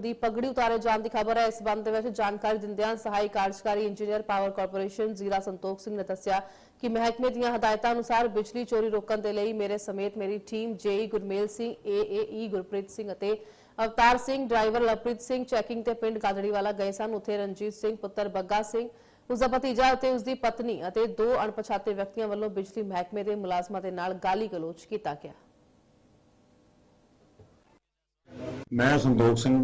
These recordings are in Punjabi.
ਦੀ ਪਗੜੀ ਉਤਾਰੇ ਜਾਣ ਦੀ ਖਬਰ ਹੈ। ਇਸ ਸੰਬੰਧ ਦੇ ਵਿੱਚ ਜਾਣਕਾਰੀ ਦਿੰਦਿਆਂ ਸਹਾਈ ਕਾਰਜਕਾਰੀ engineer power corporation Zira Santokh Singh ਨੇ ਦੱਸਿਆ ਕਿ ਮਹਿਕਮੇ ਦੀਆਂ ਹਦਾਇਤਾਂ ਅਨੁਸਾਰ ਬਿਜਲੀ ਚੋਰੀ ਰੋਕਣ ਦੇ ਲਈ ਮੇਰੇ ਸਮੇਤ ਮੇਰੀ team JE Gurmel Singh, AAE Gurpreet Singh ਅਤੇ ਅਵਤਾਰ ਸਿੰਘ, ਡਰਾਈਵਰ ਲਵਪ੍ਰੀਤ ਸਿੰਘ, ਚੈਕਿੰਗ ਤੇ ਪਿੰਡ ਗਾਦੜੀਵਾਲਾ ਗਏ ਸਨ। ਉੱਥੇ ਰਣਜੀਤ ਸਿੰਘ, ਪੁੱਤਰ ਬੱਗਾ ਸਿੰਘ ਉਸ ਦਾ ਭਤੀਜਾ ਅਤੇ ਉਸ ਦੀ ਪਤਨੀ ਅਤੇ ਦੋ ਅਣਪਛਾਤੇ ਵਿਅਕਤੀਆਂ ਵੱਲੋਂ ਬਿਜਲੀ ਮਹਿਕਮੇ ਦੇ ਮੁਲਾਜ਼ਮਾਂ ਦੇ ਨਾਲ ਗਾਲੀ ਗਲੋਚ ਕੀਤਾ ਗਿਆ। ਮੈਂ ਸੰਤੋਖ ਸਿੰਘ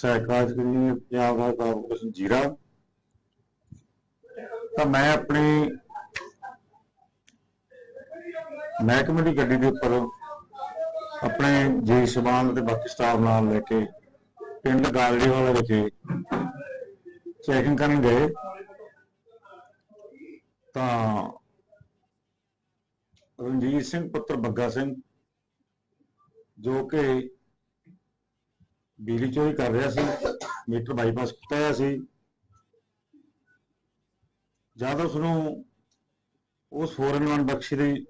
ਸਹਿਕਾਰਜ ਕਰੀ ਪੰਜਾਬ ਦਾ ਕਾਰਪੋਰੇਸ਼ਨ ਜੀਰਾ। ਤਾਂ ਮੈਂ ਆਪਣੀ ਮਹਿਕਮੇ ਦੀ ਗੱਡੀ ਦੇ ਉੱਪਰ ਆਪਣੇ ਜੀ ਸਬਾਨ ਤੇ ਬਾਕੀ ਸਟਾਫ ਨਾਲ ਲੈ ਕੇ ਪਿੰਡ ਗਾਲੜੀ ਵਾਲੇ ਵਿਖੇ ਚੈਕਿੰਗ ਕਰਨ ਗਏ। ਤਾਂ ਰਣਜੀਤ ਸਿੰਘ, ਪੁੱਤਰ ਬੱਗਾ ਸਿੰਘ, ਜੋ ਕਿ ਬਿਜਲੀ ਚੋਰੀ ਕਰ ਰਿਹਾ ਸੀ, ਮੀਟਰ ਬਾਈਪਾਸ ਕੀਤਾ ਹੋਇਆ ਸੀ। ਜਦ ਉਸ ਨੂੰ ਉਸ ਫੋਰਨ ਵਨ ਬਖਸ਼ੀ ਦੀ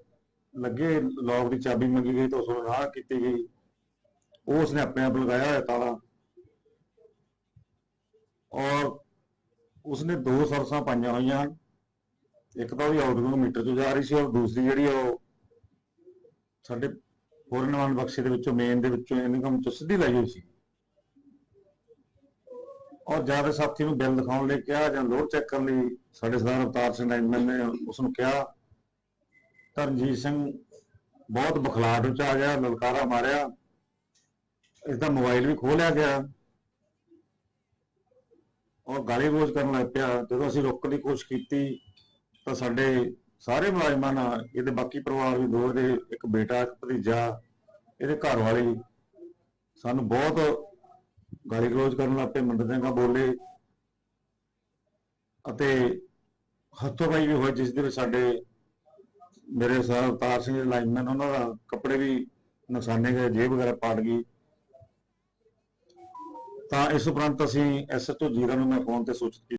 ਲੱਗੇ, ਲੌਕ ਦੀ ਚਾਬੀ ਮੰਗੀ ਗਈ ਤਾਂ ਉਸ ਨੂੰ ਰਾਹ ਕੀਤੀ ਗਈ। ਉਹ ਉਸਨੇ ਆਪਣੇ ਆਪ ਲਗਾਇਆ ਹੋਇਆ ਤਾਲਾ। ਔਰ ਉਸਨੇ ਦੋ ਸਰਸਾਂ ਪਾਈਆਂ ਹੋਈਆਂ। ਹਨ। ਇੱਕ ਤਾਂ ਉਹਦੀ ਆਊਟਗੋਇੰਗ ਮੀਟਰ ਤੋਂ ਜਾ ਰਹੀ ਸੀ ਔਰ ਦੂਸਰੀ ਜਿਹੜੀ ਉਹ ਸਾਡੇ ਫੋਰਨ ਵਨ ਬਖਸ਼ੇ ਦੇ ਵਿੱਚੋਂ ਮੇਨ ਦੇ ਵਿੱਚੋਂ ਇਨਕਮ ਚ ਸਿੱਧੀ ਲਾਈ ਹੋਈ ਸੀ। ਔਰ ਜਦ ਸਾਥੀ ਨੂੰ ਬਿੱਲ ਦਿਖਾਉਣ ਲਈ ਕਿਹਾ ਜਾਂ ਲੋਡ ਚੈੱਕ ਕਰਨ ਲਈ ਸਾਡੇ ਸਰਦਾਰ ਅਵਤਾਰ ਸਿੰਘ ਲਾਈਨਮੈਨ ਉਸ ਨੂੰ ਕਿਹਾ। ਤਾਂ ਸਿੰਘ ਬਹੁਤ ਬਖਲਾਟ ਵਿੱਚ ਆ ਗਿਆ, ਲਲਕਾਰਾ ਮਾਰਿਆ। ਇਸ ਦਾ ਮੋਬਾਈਲ ਵੀ ਖੋਹ ਗਿਆ। ਔਰ ਗਾਲੀ ਗਲੋਚ ਕਰਨ ਲੱਗ ਪਿਆ। ਜਦੋਂ ਅਸੀਂ ਰੋਕਣ ਦੀ ਕੋਸ਼ਿਸ਼ ਕੀਤੀ, ਤਾਂ ਸਾਡੇ ਸਾਰੇ ਮੁਲਾਜ਼ਮਾਂ ਨਾਲ, ਇਹਦੇ ਬਾਕੀ ਪਰਿਵਾਰ ਵੀ ਦੋ ਦੇ, ਇੱਕ ਬੇਟਾ, ਇੱਕ ਭਤੀਜਾ, ਇਹਦੇ ਘਰ ਵਾਲੀ ਸਾਨੂੰ ਬਹੁਤ ਗਾਲੀ ਗਲੋਚ ਕਰਨ ਲੱਗ ਪਏ, ਮੰਦਰ ਸਿੰਘਾਂ ਬੋਲੇ। ਅਤੇ ਹੱਥੋਂ-ਪਾਈ ਵੀ ਹੋਈ, ਜਿਸ ਦੇ ਵਿੱਚ ਸਾਡੇ ਮੇਰੇ ਸਰ ਅਵਤਾਰ ਸਿੰਘ ਲਾਈਨਮੈਨ, ਉਹਨਾਂ ਦਾ ਕੱਪੜੇ ਵੀ ਨਸਾਨੇ ਗਏ, ਜੇਬ ਵਗੈਰਾ ਪਾੜ ਗਈ। ਤਾਂ ਇਸ ਉਪਰੰਤ ਅਸੀਂ ਐਸਐਚਓ ਜੀਰਾ ਨੂੰ ਮੈਂ ਫੋਨ ਤੇ ਸੂਚਿਤ ਕੀਤਾ।